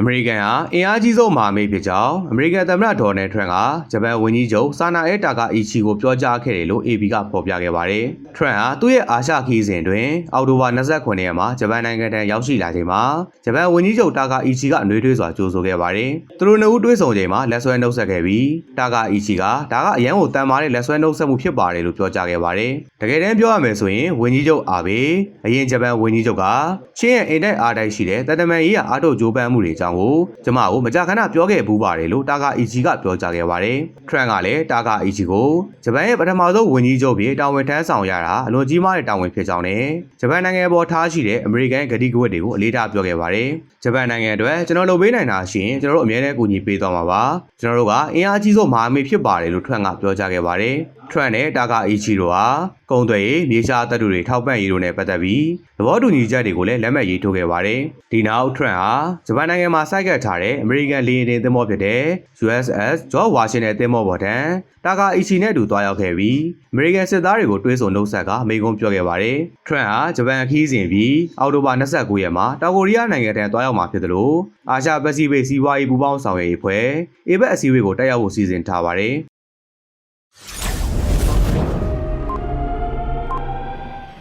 အမေရိကန်ဟာအင်အားကြီးဆုံးမဟာမိတ်ဖြစ်ကြောင်းအမေရိကန်သမ္မတဒေါ်နယ်ထရန့်ကဂျပန်ဝန်ကြီးချုပ်ဆာနာအဲတာကာအီချီကိုပြောကြားခဲ့တယ်လို့ AP ကဖော်ပြခဲ့ပါတယ်။ထရန့်ဟာသူ့ရဲ့အာရှခီးစဉ်တွင်အောက်တိုဘာ29ရက်မှာဂျပန်နိုင်ငံထံရောက်ရှိလာချိန်မှာဂျပန်ဝန်ကြီးချုပ်တာကာအီချီကနှွေးထွေးစွာကြိုဆိုခဲ့ပါတယ်။သူတို့နှစ်ဦးတွေ့ဆုံချိန်မှာလက်ဆွဲနှုတ်ဆက်ခဲ့ပြီးတာကာအီချီကဒါကအရန်ကိုတန်မာတဲ့လက်ဆွဲနှုတ်ဆက်မှုဖြစ်ပါတယ်လို့ပြောကြားခဲ့ပါတယ်။တကယ်တမ်းပြောရမယ်ဆိုရင်ဝန်ကြီးချုပ်အာဘေအရင်ဂျပန်ဝန်ကြီးချုပ်ကချင်းရဲ့အိမ်တိုက်အားတိုက်ရှိတဲ့တတမန်ရေးရအားထုတ်ကြိုးပမ်းမှုတွေအကြောင်းကိုကျမကိုမကြာခဏပြောခဲ့ပူးပါတယ်လို့တာကာအီချီကပြောကြားခဲ့ပါတယ်။ထရန့်ကလည်းတာကာအီချီကိုဂျပန်ရဲ့ပထမဆုံးဝန်ကြီးချုပ်ဖြစ်တာဝန်ထမ်းဆောင်ရတာအလွန်ကြီးမားတဲ့တာဝန်ဖြစ်ကြောင်းနဲ့ဂျပန်နိုင်ငံပေါ်ထားရှိတဲ့အမေရိကန်ဂတိကဝတ်တွေကိုအလေးထားပြောခဲ့ပါတယ်။ဂျပန်နိုင်ငံအတွက်ကျွန်တော်လုပ်ပေးနိုင်တာရှိရင်ကျွန်တော်တို့အများနဲ့ကူညီပေးသွားမှာပါ။ကျွန်တော်တို့ကအင်အားကြီးဆုံးမဟာမိတ်ဖြစ်ပါတယ်လို့ထရန့်ကပြောကြားခဲ့ပါတယ်။ထရန့်နဲ့တာကာအီချီတို့ဟာကုံသွဲရေးမြေရှားတပ်တွေထောက်ပံ့ရေးတို့နဲ့ပတ်သက်ပြီးသဘောတူညီချက်တွေကိုလည်းလက်မှတ်ရေးထိုးခဲ့ပါတယ်။ဒီနောက်ထရန့်ဟာဂျပန်နိုင်ငံမှာစိုက်ကပ်ထားတဲ့အမေရိကန်လေယာဉ်တင်သင်္ဘောဖြစ်တဲ့ USS George Washington သင်္ဘောပေါ်ထံတာကာအီချီနဲ့အတူတွားရောက်ခဲ့ပြီးအမေရိကန်စစ်သားတွေကိုတွဲဆုံနှုတ်ဆက်ကမိန့်ခွန်းပြောခဲ့ပါတယ်။ထရန့်ဟာဂျပန်ခီးစဉ်ပြီးအောက်တိုဘာ29ရက်မှာတောင်ကိုရီးယားနိုင်ငံထံတွားရောက်မှာဖြစ်တယ်လို့အာရှပစိဖိတ်စီးပွားရေးပူးပေါင်းဆောင်ရွက်ရေးဖွဲ့ APEC အစည်းအဝေးကိုတက်ရောက်ဖို့စီစဉ်ထားပါတယ်။